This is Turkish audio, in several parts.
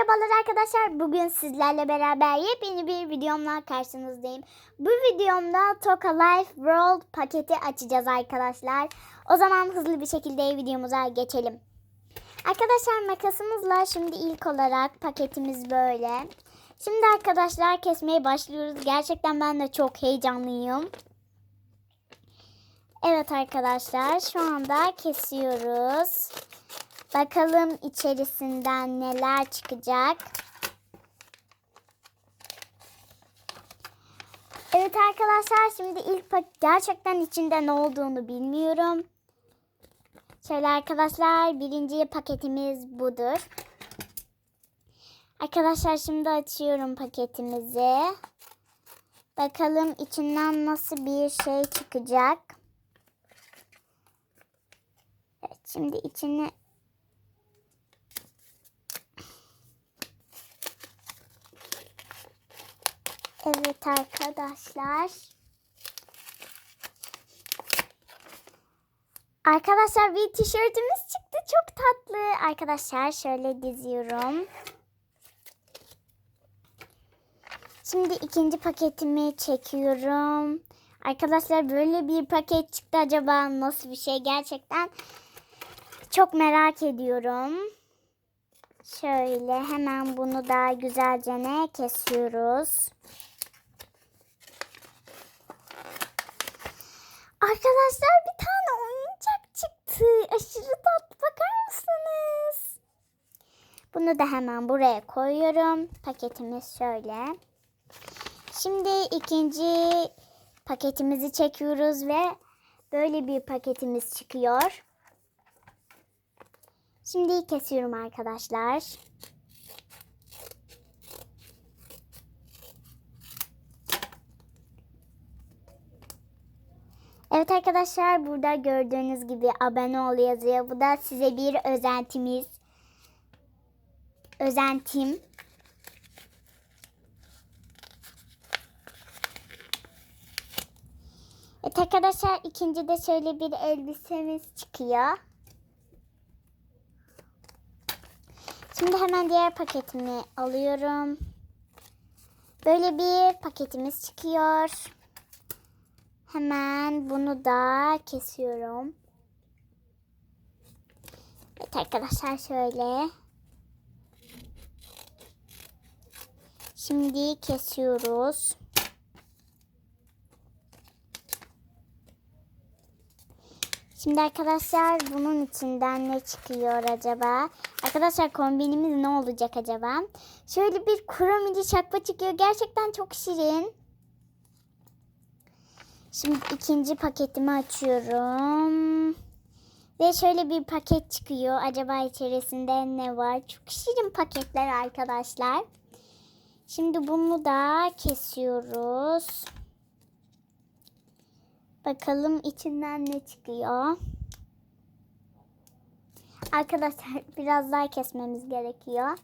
Merhabalar arkadaşlar. Bugün sizlerle beraber yepyeni bir videomla karşınızdayım. Bu videomda Toka Life World paketi açacağız arkadaşlar. O zaman hızlı bir şekilde videomuza geçelim. Arkadaşlar makasımızla şimdi ilk olarak paketimiz böyle. Şimdi arkadaşlar kesmeye başlıyoruz. Gerçekten ben de çok heyecanlıyım. Evet arkadaşlar şu anda kesiyoruz. Bakalım içerisinden neler çıkacak. Evet arkadaşlar şimdi ilk paket gerçekten içinde ne olduğunu bilmiyorum. Şöyle arkadaşlar birinci paketimiz budur. Arkadaşlar şimdi açıyorum paketimizi. Bakalım içinden nasıl bir şey çıkacak. Evet, şimdi içine Evet arkadaşlar. Arkadaşlar bir tişörtümüz çıktı. Çok tatlı. Arkadaşlar şöyle diziyorum. Şimdi ikinci paketimi çekiyorum. Arkadaşlar böyle bir paket çıktı acaba nasıl bir şey gerçekten çok merak ediyorum. Şöyle hemen bunu da güzelce ne kesiyoruz. Arkadaşlar bir tane oyuncak çıktı. Aşırı tatlı bakar mısınız? Bunu da hemen buraya koyuyorum. Paketimiz şöyle. Şimdi ikinci paketimizi çekiyoruz ve böyle bir paketimiz çıkıyor. Şimdi kesiyorum arkadaşlar. Evet arkadaşlar burada gördüğünüz gibi abone ol yazıyor. Bu da size bir özentimiz. Özentim. Evet arkadaşlar ikinci de şöyle bir elbisemiz çıkıyor. Şimdi hemen diğer paketimi alıyorum. Böyle bir paketimiz çıkıyor. Hemen bunu da kesiyorum. Evet arkadaşlar şöyle. Şimdi kesiyoruz. Şimdi arkadaşlar bunun içinden ne çıkıyor acaba? Arkadaşlar kombinimiz ne olacak acaba? Şöyle bir kromili çakma çıkıyor. Gerçekten çok şirin. Şimdi ikinci paketimi açıyorum. Ve şöyle bir paket çıkıyor. Acaba içerisinde ne var? Çok şirin paketler arkadaşlar. Şimdi bunu da kesiyoruz. Bakalım içinden ne çıkıyor. Arkadaşlar biraz daha kesmemiz gerekiyor.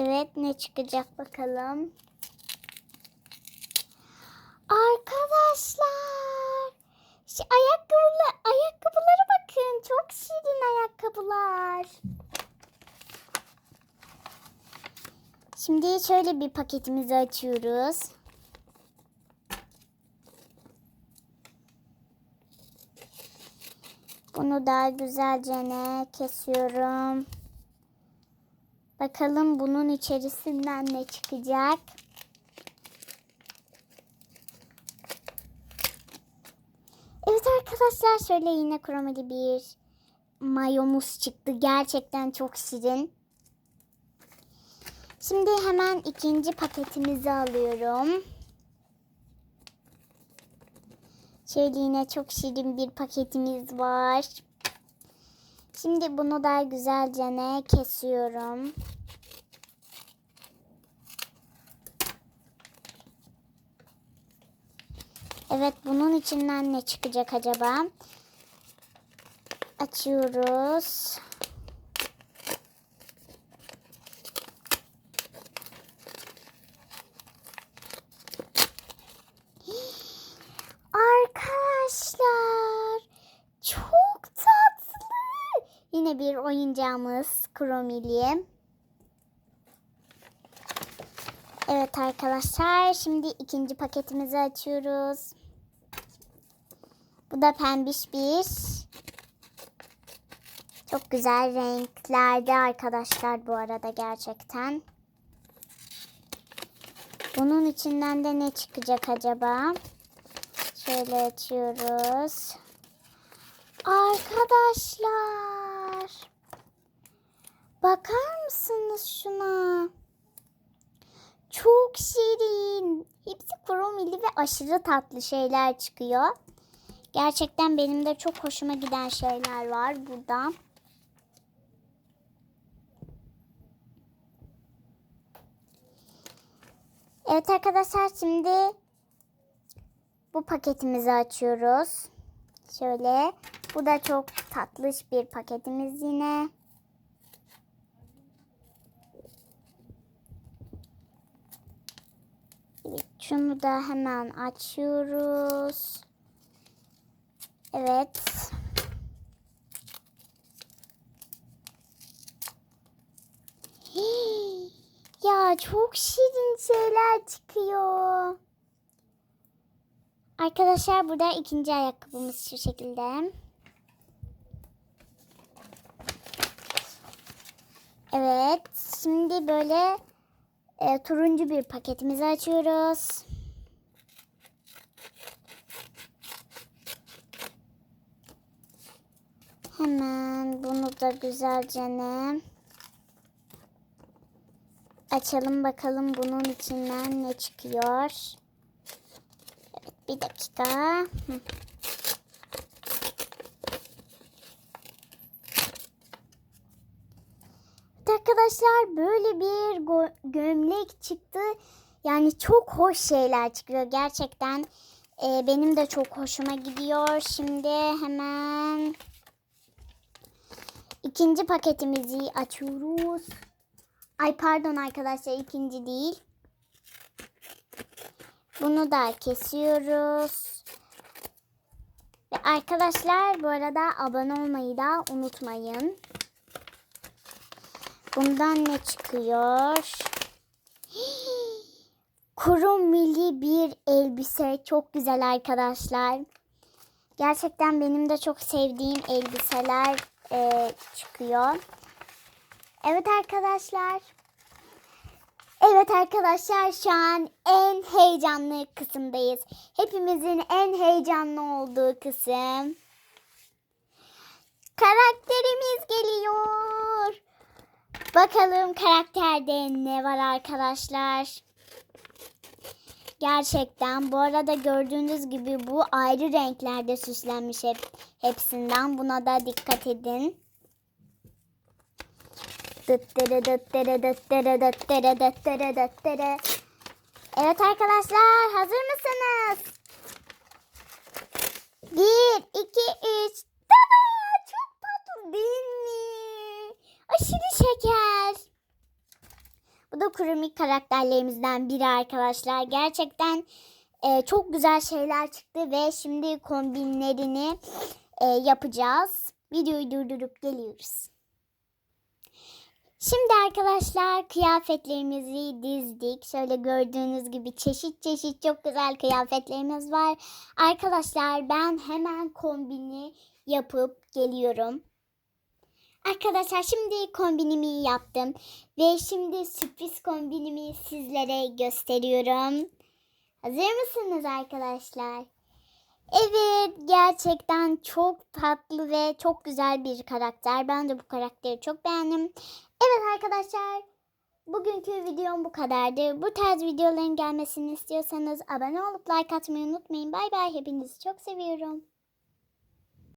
Evet ne çıkacak bakalım. Arkadaşlar. Şu ayakkabılar, ayakkabılara bakın. Çok şirin ayakkabılar. Şimdi şöyle bir paketimizi açıyoruz. Bunu da güzelce ne kesiyorum. Bakalım bunun içerisinden ne çıkacak. Evet arkadaşlar şöyle yine kromeli bir mayomuz çıktı. Gerçekten çok şirin. Şimdi hemen ikinci paketimizi alıyorum. Şöyle yine çok şirin bir paketimiz var. Şimdi bunu da güzelce ne kesiyorum. Evet bunun içinden ne çıkacak acaba? Açıyoruz. Arkadaşlar çok tatlı. Yine bir oyuncağımız Kromili. Evet arkadaşlar şimdi ikinci paketimizi açıyoruz. Bu da pembiş bir. Çok güzel renklerde arkadaşlar bu arada gerçekten. Bunun içinden de ne çıkacak acaba? Şöyle açıyoruz. Arkadaşlar. Bakar mısınız şuna? Çok şirin. Hepsi kromili ve aşırı tatlı şeyler çıkıyor. Gerçekten benim de çok hoşuma giden şeyler var burada. Evet arkadaşlar şimdi bu paketimizi açıyoruz. Şöyle. Bu da çok tatlış bir paketimiz yine. Evet, şunu da hemen açıyoruz. Evet. Hii, ya çok şirin şeyler çıkıyor. Arkadaşlar burada ikinci ayakkabımız şu şekilde. Evet. Şimdi böyle e, turuncu bir paketimizi açıyoruz. Hemen bunu da güzelce ne açalım bakalım bunun içinden ne çıkıyor. Evet bir dakika. Hı. Evet Arkadaşlar böyle bir gömlek çıktı. Yani çok hoş şeyler çıkıyor gerçekten. e, benim de çok hoşuma gidiyor. Şimdi hemen ikinci paketimizi açıyoruz. Ay pardon arkadaşlar ikinci değil. Bunu da kesiyoruz. Ve arkadaşlar bu arada abone olmayı da unutmayın. Bundan ne çıkıyor? Kuru milli bir elbise. Çok güzel arkadaşlar. Gerçekten benim de çok sevdiğim elbiseler e, çıkıyor. Evet arkadaşlar. Evet arkadaşlar şu an en heyecanlı kısımdayız. Hepimizin en heyecanlı olduğu kısım. Geliyor. Bakalım karakterde ne var arkadaşlar. Gerçekten bu arada gördüğünüz gibi bu ayrı renklerde süslenmiş hep hepsinden. Buna da dikkat edin. Evet arkadaşlar hazır mısınız? Bir, iki, üç. Tada! Çok tatlı değil? Aşırı şeker. Bu da kurumik karakterlerimizden biri arkadaşlar. Gerçekten e, çok güzel şeyler çıktı ve şimdi kombinlerini e, yapacağız. Videoyu durdurup geliyoruz. Şimdi arkadaşlar kıyafetlerimizi dizdik. Şöyle gördüğünüz gibi çeşit çeşit çok güzel kıyafetlerimiz var. Arkadaşlar ben hemen kombini yapıp geliyorum. Arkadaşlar şimdi kombinimi yaptım. Ve şimdi sürpriz kombinimi sizlere gösteriyorum. Hazır mısınız arkadaşlar? Evet gerçekten çok tatlı ve çok güzel bir karakter. Ben de bu karakteri çok beğendim. Evet arkadaşlar bugünkü videom bu kadardı. Bu tarz videoların gelmesini istiyorsanız abone olup like atmayı unutmayın. Bay bay hepinizi çok seviyorum.